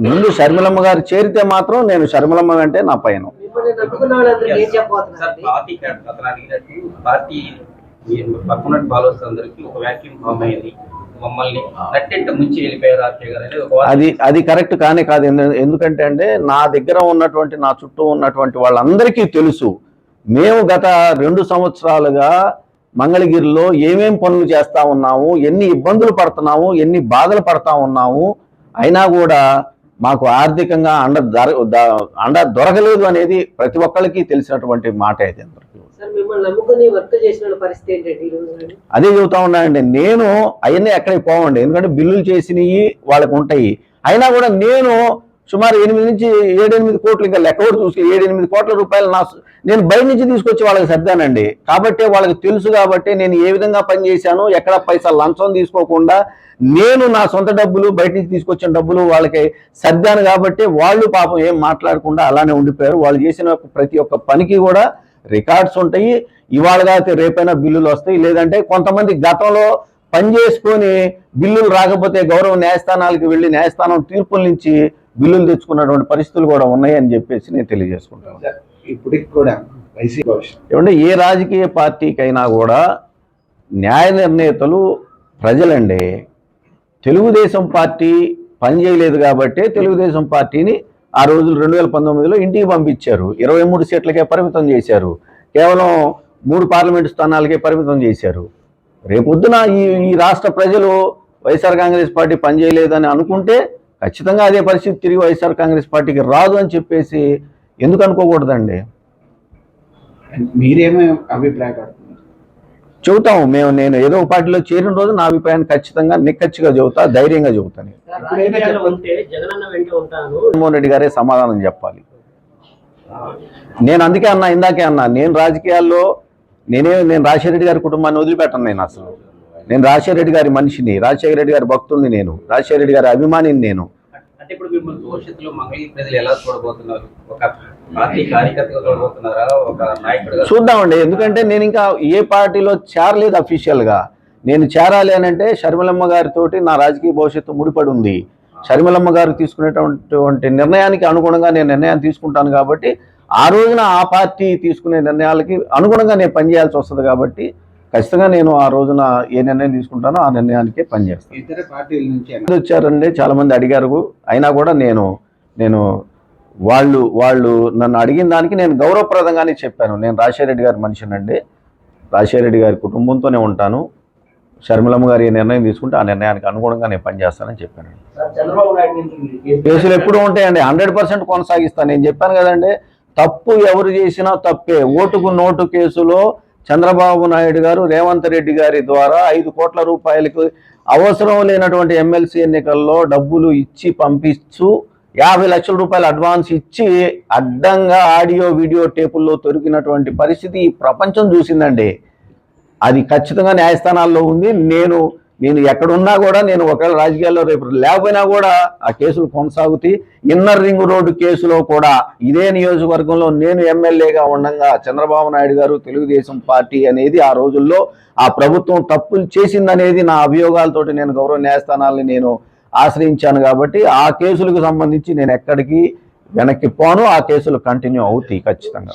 ముందు షర్మిలమ్మ గారు చేరితే మాత్రం నేను షర్మిలమ్మ వెంటే నా పైన. అది అది కరెక్ట్ కానే కాదు. ఎందు- ఎందుకంటే అంటే నా దగ్గర ఉన్నటువంటి నా చుట్టూ ఉన్నటువంటి వాళ్ళందరికీ తెలుసు. మేము గత రెండు సంవత్సరాలుగా మంగళగిరిలో ఏమేం పనులు చేస్తా ఉన్నాము ఎన్ని ఇబ్బందులు పడుతున్నాము ఎన్ని బాధలు పడతా ఉన్నాము అయినా కూడా మాకు ఆర్థికంగా అండ అండ దొరకలేదు అనేది ప్రతి ఒక్కరికి తెలిసినటువంటి మాట అయితే అదే చెబుతా ఉన్నానండి నేను అవన్నీ ఎక్కడికి పోవండి ఎందుకంటే బిల్లులు చేసినవి వాళ్ళకి ఉంటాయి. అయినా కూడా నేను సుమారు ఎనిమిది నుంచి ఏడెనిమిది కోట్లు ఇంకా లెక్క కూడా చూసి ఏడెనిమిది కోట్ల రూపాయలు నా నేను బయట నుంచి తీసుకొచ్చి వాళ్ళకి సర్దానండి. కాబట్టి వాళ్ళకి తెలుసు కాబట్టి నేను ఏ విధంగా పనిచేశాను ఎక్కడ పైసా లంచం తీసుకోకుండా నేను నా సొంత డబ్బులు బయట నుంచి తీసుకొచ్చిన డబ్బులు వాళ్ళకి సర్దాను కాబట్టి వాళ్ళు పాపం ఏం మాట్లాడకుండా అలానే ఉండిపోయారు. వాళ్ళు చేసిన ప్రతి ఒక్క పనికి కూడా రికార్డ్స్ ఉంటాయి. ఇవాళ కాకపోతే రేపైనా బిల్లులు వస్తాయి. లేదంటే కొంతమంది గతంలో పని చేసుకొని బిల్లులు రాకపోతే గౌరవ న్యాయస్థానాలకు వెళ్ళి న్యాయస్థానం తీర్పుల నుంచి బిల్లులు తెచ్చుకున్నటువంటి పరిస్థితులు కూడా ఉన్నాయని చెప్పేసి నేను తెలియజేసుకుంటాను. ఇప్పటికి కూడా ఏమంటే ఏ రాజకీయ పార్టీకైనా కూడా న్యాయ నిర్ణేతలు ప్రజలండి. తెలుగుదేశం పార్టీ పనిచేయలేదు కాబట్టి తెలుగుదేశం పార్టీని ఆ రోజులు రెండు వేల పంతొమ్మిదిలో ఇంటికి పంపించారు. ఇరవై మూడు సీట్లకే పరిమితం చేశారు. కేవలం మూడు పార్లమెంటు స్థానాలకే పరిమితం చేశారు. రేపొద్దున ఈ ఈ రాష్ట్ర ప్రజలు వైఎస్ఆర్ కాంగ్రెస్ పార్టీ పనిచేయలేదని అనుకుంటే ఖచ్చితంగా అదే పరిస్థితి తిరిగి వైఎస్ఆర్ కాంగ్రెస్ పార్టీకి రాదు అని చెప్పేసి ఎందుకు అనుకోకూడదండి? మీరేమో అభిప్రాయపడుతున్నారు? చెబుతాము. మేము నేను ఏదో ఒక పార్టీలో చేరిన రోజు నా అభిప్రాయాన్ని ఖచ్చితంగా నిక్కచ్చిగా చెబుతా ధైర్యంగా చెబుతాను. జగన్మోహన్ రెడ్డి గారే సమాధానం చెప్పాలి. నేను అందుకే అన్నా ఇందాకే అన్నా నేను రాజకీయాల్లో నేనే నేను రాజశేఖర రెడ్డి గారి కుటుంబాన్ని వదిలిపెట్టను నేను అసలు. నేను రాజశేఖర రెడ్డి గారి మనిషిని రాజశేఖర రెడ్డి గారి భక్తుడిని నేను రాజశేఖర రెడ్డి గారి అభిమానిని నేను. అంటే ఇప్పుడు మిమ్మల్ని భవిష్యత్తులో మంగళగిరి ప్రజలు ఎలా చూడబోతున్నారు? ఒక పార్టీ కార్యకర్తగా చూడబోతున్నారా? ఒక నాయకుడిగా చూద్దామండి ఎందుకంటే నేను ఇంకా ఏ పార్టీలో చేరలేదు అఫీషియల్గా. నేను చేరాలి అని అంటే షర్మిలమ్మ గారితోటి నా రాజకీయ భవిష్యత్తు ముడిపడి ఉంది. షర్మిలమ్మ గారు తీసుకునేటువంటి నిర్ణయానికి అనుగుణంగా నేను నిర్ణయాన్ని తీసుకుంటాను కాబట్టి ఆ రోజున ఆ పార్టీ తీసుకునే నిర్ణయాలకి అనుగుణంగా నేను పనిచేయాల్సి వస్తుంది కాబట్టి ఖచ్చితంగా నేను ఆ రోజున ఏ నిర్ణయం తీసుకుంటానో ఆ నిర్ణయానికే పనిచేస్తాను ఇతర పార్టీల నుంచి మంది వచ్చారండి చాలా మంది అడిగారు. అయినా కూడా నేను నేను వాళ్ళు వాళ్ళు నన్ను అడిగిన దానికి నేను గౌరవప్రదంగానే చెప్పాను. నేను రాజశేఖర రెడ్డి గారి మనిషినండి. రాజశేఖర రెడ్డి గారి కుటుంబంతోనే ఉంటాను. షర్మిలమ్మ గారు ఏ నిర్ణయం తీసుకుంటే ఆ నిర్ణయానికి అనుగుణంగా నేను పనిచేస్తానని చెప్పాను కేసులు ఎప్పుడు ఉంటాయండి. హండ్రెడ్ పర్సెంట్ కొనసాగిస్తాను. నేను చెప్పాను కదండి తప్పు ఎవరు చేసినా తప్పే. ఓటుకు నోటు కేసులో చంద్రబాబు నాయుడు గారు రేవంత్ రెడ్డి గారి ద్వారా ఐదు కోట్ల రూపాయలకు అవసరం లేనటువంటి ఎమ్మెల్సీ ఎన్నికల్లో డబ్బులు ఇచ్చి పంపిస్తూ యాభై లక్షల రూపాయలు అడ్వాన్స్ ఇచ్చి అడ్డంగా ఆడియో వీడియో టేపుల్లో దొరికినటువంటి పరిస్థితి ఈ ప్రపంచం చూసిందండి. అది ఖచ్చితంగా న్యాయస్థానాల్లో ఉంది. నేను నేను ఎక్కడున్నా కూడా నేను ఒకవేళ రాజకీయాల్లో రేపు లేకపోయినా కూడా ఆ కేసులు కొనసాగుతాయి. ఇన్నర్ రింగ్ రోడ్డు కేసులో కూడా ఇదే నియోజకవర్గంలో నేను ఎమ్మెల్యేగా ఉండగా చంద్రబాబు నాయుడు గారు తెలుగుదేశం పార్టీ అనేది ఆ రోజుల్లో ఆ ప్రభుత్వం తప్పులు చేసిందనేది నా అభియోగాలతోటి నేను గౌరవ న్యాయస్థానాల్ని నేను ఆశ్రయించాను కాబట్టి ఆ కేసులకు సంబంధించి నేను ఎక్కడికి వెనక్కి పోను ఆ కేసులు కంటిన్యూ అవుతాయి ఖచ్చితంగా.